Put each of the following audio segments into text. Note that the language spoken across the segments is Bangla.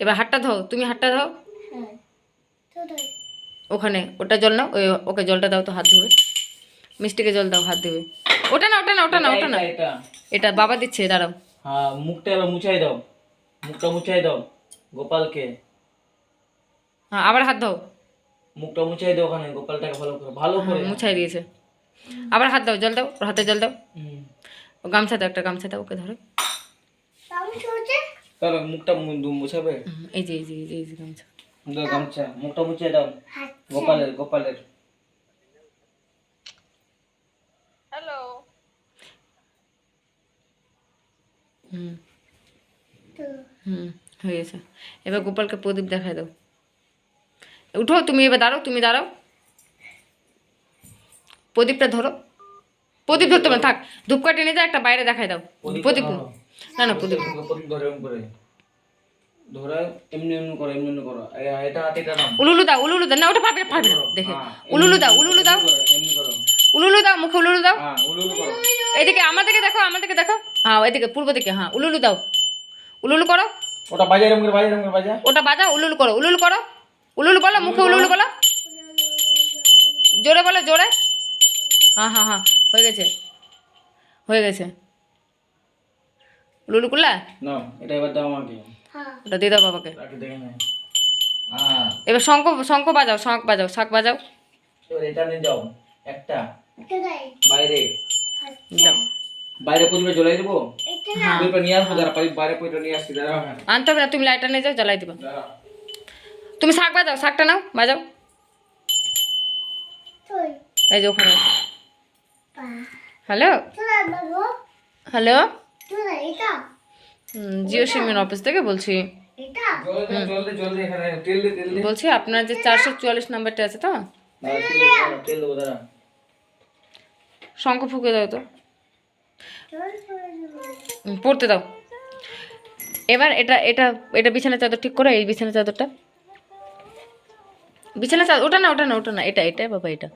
এবার হাতটা ধো তুমি হাতটা ধো। হ্যাঁ। ওখানে ওটা জল নাও ওই ওকে জলটা দাও তো হাত ধুবে মিষ্টিকে জল দাও হাত ধুবে ওটা না ওটা না ওটা না ওটা না এটা এটা। বাবা দিচ্ছে দাঁড়াও। হ্যাঁ মুখটা এবার মুছাই দাও। মুখটা মুছাই দাও গোপালকে। হ্যাঁ আবার হাত দাও মুখটা মুছাই দাও ওখানে গোপালটাকে ভালো করে ভালো করে। মুছাই দিয়েছে। আবার হাত দাও জল দাও ওর হাতে জল দাও। হুম। ও গামছা দাও একটা গামছা দাও ওকে ধরো। তাহলে মুখটা মুছাবে? এই যে এই যে এই যে গামছা। দাও গামছা মুখটা মুছাই দাও। হাত গোপালের গোপালের। হুম। হুম হয়ে গেছে এবার গোপালকে প্রদীপ দেখাই দাও। উঠো তুমি এবার দাঁড়াও তুমি দাঁড়াও। প্রদীপটা ধরো। প্রদীপ ধরতে হবে থাক। ধূপকাঠি নিয়ে যাও একটা বাইরে দেখাই দাও। প্রদীপ না না প্রদীপ। ধরে করে। ধরে এমনি এমনি করো এমনি এমনি করো। এ- এটা হাতে এটা নাও। উলুলু দাও উলুলু দাও। না ওটা পারবে না পারবে না। দেখে। হ্যাঁ, উলুলু দাও উলুলু দাও। এমনি করো, উলুলু দাও মুখে উলুলু দাও। হ্যাঁ উলু উলু করো। এদিকে দেখো আমাদেরকে দেখো। হ্যাঁ এদিকে পূর্ব দিকে হ্যাঁ উলুলু দাও। উলুলু করো। ওটা বাজা এরকম করে বাজা এরকম করে বাজা। ওটা বাজাও উলুলু করো উলুলু করো। উলুলু বলো মুখে উলুলু বলো জোরে বলো জোরে। হ্যাঁ হ্যাঁ হ্যাঁ হয়ে গেছে। হয়ে গেছে। উলুলু করলা নাও এটা এবার দাও আমাকে। হ্যাঁ। ওটা দিয়ে দাও বাবাকে। হ্যাঁ। এবার শঙ্খ শঙ্খ বাজাও শঙ্খ বাজাও শাক বাজাও। এবার এটা নিয়ে যাও একটা। বাইরে। যাও বাইরে প্রদীপে জ্বলাই দেবো? এটা না। প্রদীপটা নিয়ে আসব দাঁড়া পাই- বাইরে প্রদীপটা নিয়ে আসছি দাঁড়া আনতে হবে না তুমি লাইটার নিয়ে যাও জ্বালাই দিবা। দাঁড়া। তুমি শাক বাজাও শাকটা নাও বাজাও। এই যে ওখানে। হ্যালো? হ্যালো? জিও সিমের অফিস থেকে বলছি। বলছি আপনার যে চারশো চুয়াল্লিশ নাম্বারটা আছে তো? শঙ্খ ফুকে দাও তো। পড়তে দাও। এবার এটা এটা এটা বিছানা চাদর ঠিক করো এই বিছানা চাদরটা। বিছানা চাদর ওটা না ওটা না ওটা না এটা এটা বাবা এটা।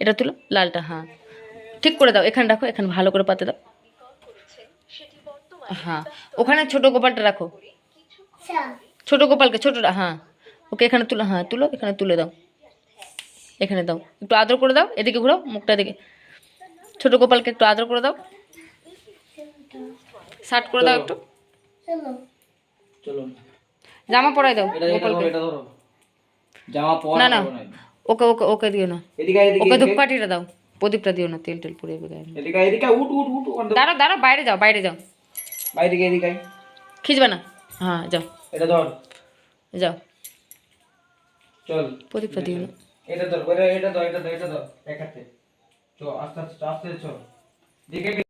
এটা তুলো লালটা হ্যাঁ। ঠিক করে দাও এখানে রাখো এখানে ভালো করে পাতে দাও। হ্যাঁ ওখানে ছোট গোপালটা রাখো। ছোট গোপালকে ছোটটা হ্যাঁ। ওকে এখানে তুলো হ্যাঁ তুলো এখানে তুলে দাও। এখানে দাও। একটু আদর করে দাও এদিকে ঘুরো মুখটা এদিকে। ছোট গোপালকে একটু আদর করে দাও। শার্ট করে দাও একটু। চলো। চলো। জামা পরাই দাও না না। ওকে ওকে ওকে দিও না। এদিকে আয়, এদিকে ওকে ধূপকাঠিটা দাও। প্রদীপটা দিও না তেল টেল পুড়ে গায়ে এদিকে আয়, এদিকে আয়, উঠ উঠ উঠ ওখান থেকে। দাঁড়াও দাঁড়াও বাইরে যাও বাইরে যাও। বাইরে গিয়ে এদিকে খিচবে না? হ্যাঁ যাও। এটা ধর। যাও। চল। প্রদীপটা দিও এটা ধর এটা এটা ধর এটা ধর এটা ধর এক হাতে। চল আস্তে আস্তে আস্তে চল। দিকে